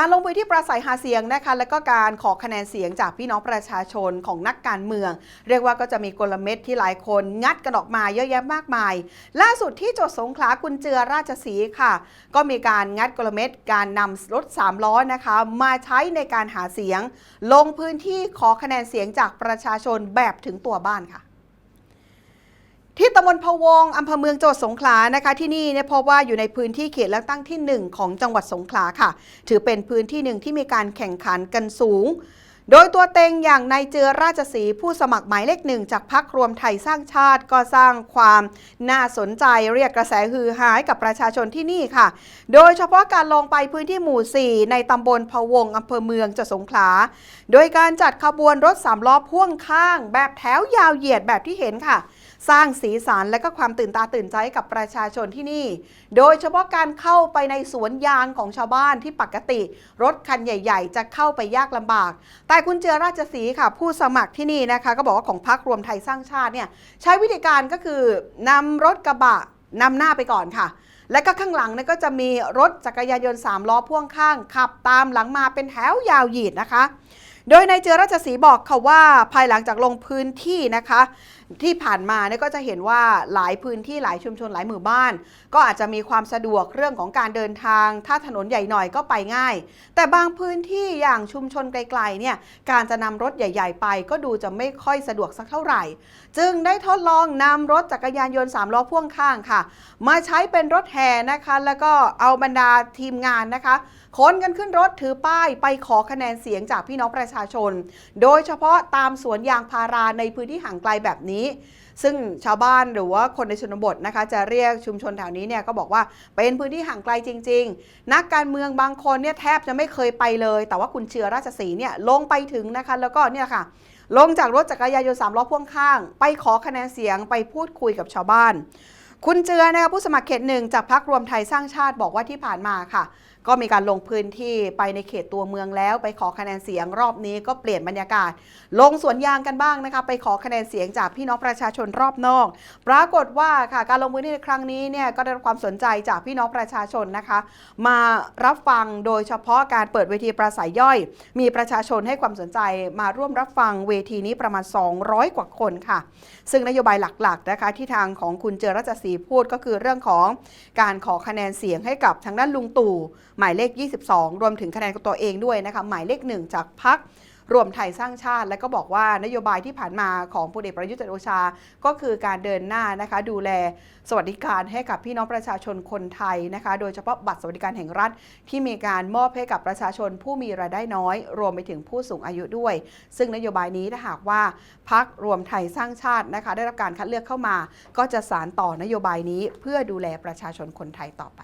การลงพื้นที่ปราศัยหาเสียงนะคะและก็การขอคะแนนเสียงจากพี่น้องประชาชนของนักการเมือง เรียกว่าก็จะมีกลเม็ดที่หลายคนงัดกันออกมาเยอะแยะมากมาย ล่าสุดที่จังหวัดสงขลาคุณเจือราชสีค่ะ ก็มีการงัดกลเม็ดการนำรถสามล้อนะคะมาใช้ในการหาเสียง ลงพื้นที่ขอคะแนนเสียงจากประชาชนแบบถึงตัวบ้านค่ะ ที่ตำบลพะวงอำเภอเมืองจังหวัดสงขลานะคะ ที่นี่เนี่ยพบว่าอยู่ในพื้นที่เขตเลือกตั้งที่ 1 ของจังหวัดสงขลาค่ะ ถือเป็นพื้นที่หนึ่งที่มีการแข่งขันกันสูง โดยตัวเต็งอย่างนายเจือราชสีผู้สมัครหมายเลขหนึ่งจากพักรวมไทยสร้างชาติก็สร้างความน่าสนใจเรียกกระแสฮือฮาให้กับประชาชนที่นี่ค่ะ โดยเฉพาะการลงไปพื้นที่หมู่ 4 ในตำบลพะวงอำเภอเมืองจังหวัดสงขลา โดยการจัดขบวนรถสามล้อพ่วงข้าง แบบแถวยาวเหยียดแบบที่เห็นค่ะ สร้างสีสันและก็ความตื่นตาตื่นใจให้กับประชาชนที่นี่ โดยเฉพาะการเข้าไปในสวนยางของชาวบ้านที่ปกติ รถคันใหญ่ ๆ จะเข้าไปยากลำบาก แต่คุณเจอราชสีค่ะ ผู้สมัครที่นี่นะคะ ก็บอกว่าของพรรครวมไทยสร้างชาติเนี่ยใช้วิธีการก็คือนำรถกระบะนำหน้าไปก่อนค่ะและก็ข้างหลังเนี่ยก็จะมีรถจักรยานยนต์ 3 ล้อพ่วงข้าง ขับตามหลังมาเป็นแถวยาวเหยียดนะคะ โดยนายเจอราชสีบอกค่ะว่าภายหลังจากลงพื้นที่นะคะ ที่ผ่านมาเนี่ยก็จะเห็นว่าหลายพื้นที่หลายชุมชนหลายหมู่บ้าน ก็อาจจะมีความสะดวกเรื่องของการเดินทาง ถ้าถนนใหญ่หน่อยก็ไปง่าย แต่บางพื้นที่อย่างชุมชนไกลๆเนี่ยการจะนำรถใหญ่ ๆ ไป ก็ดูจะไม่ค่อยสะดวกสักเท่าไหร่ จึงได้ทดลองนำรถจักรยานยนต์3ล้อพ่วงข้างค่ะ มาใช้เป็นรถแห่นะคะแล้วก็เอาบรรดาทีมงานนะคะขนกันขึ้นรถถือป้ายไปขอคะแนนเสียงจากพี่น้องประชาชน โดยเฉพาะตามสวนยางพาราในพื้นที่ห่างไกลแบบนี้ ซึ่งชาวบ้านหรือว่าคนในชนบทนะคะ จะเรียกชุมชนแถวนี้เนี่ยก็บอกว่าเป็นพื้นที่ห่างไกลจริง ๆ นักการเมืองบางคนเนี่ยแทบจะไม่เคยไปเลย แต่ว่าคุณเชือราชสีเนี่ยลงไปถึงนะคะแล้วก็เนี่ยค่ะลงจากรถจักรยานยนต์สามล้อพ่วงข้าง ไปขอคะแนนเสียงไปพูดคุยกับชาวบ้าน คุณเจือนะคะผู้สมัครเขตหนึ่งจากพรรครวมไทยสร้างชาติบอกว่าที่ผ่านมาค่ะ ก็มีการลงพื้นที่ไปในเขตตัวเมืองแล้ว ไปขอคะแนนเสียงรอบนี้ก็เปลี่ยนบรรยากาศ ลงสวนยางกันบ้างนะคะ ไปขอคะแนนเสียงจากพี่น้องประชาชนรอบนอก ปรากฏว่าค่ะการลงพื้นที่ในครั้งนี้เนี่ยก็ได้รับความสนใจจากพี่น้องประชาชนนะคะ มารับฟังโดยเฉพาะการเปิดเวทีปราศัยย่อย มีประชาชนให้ความสนใจมาร่วมรับฟังเวทีนี้ประมาณ 200 กว่าคนค่ะ ซึ่งนโยบายหลักๆนะคะที่ทางของคุณเจอรัชศรีพูดก็คือเรื่องของการขอคะแนนเสียงให้กับทางด้านลุงตู่หมายเลข 22 รวมถึงคะแนนของตัวเองด้วยนะคะหมายเลขหนึ่งจากพักรวมไทยสร้างชาติ และก็บอกว่านโยบายที่ผ่านมาของพลเอกประยุทธ์จันโอชา ก็คือการเดินหน้านะคะดูแลสวัสดิการให้กับพี่น้องประชาชนคนไทยนะคะ โดยเฉพาะบัตรสวัสดิการแห่งรัฐ ที่มีการมอบให้กับประชาชนผู้มีรายได้น้อย รวมไปถึงผู้สูงอายุด้วย ซึ่งนโยบายนี้ถ้าหากว่าพักรวมไทยสร้างชาตินะคะ ได้รับการคัดเลือกเข้ามา ก็จะสานต่อนโยบายนี้เพื่อดูแลประชาชนคนไทยต่อไป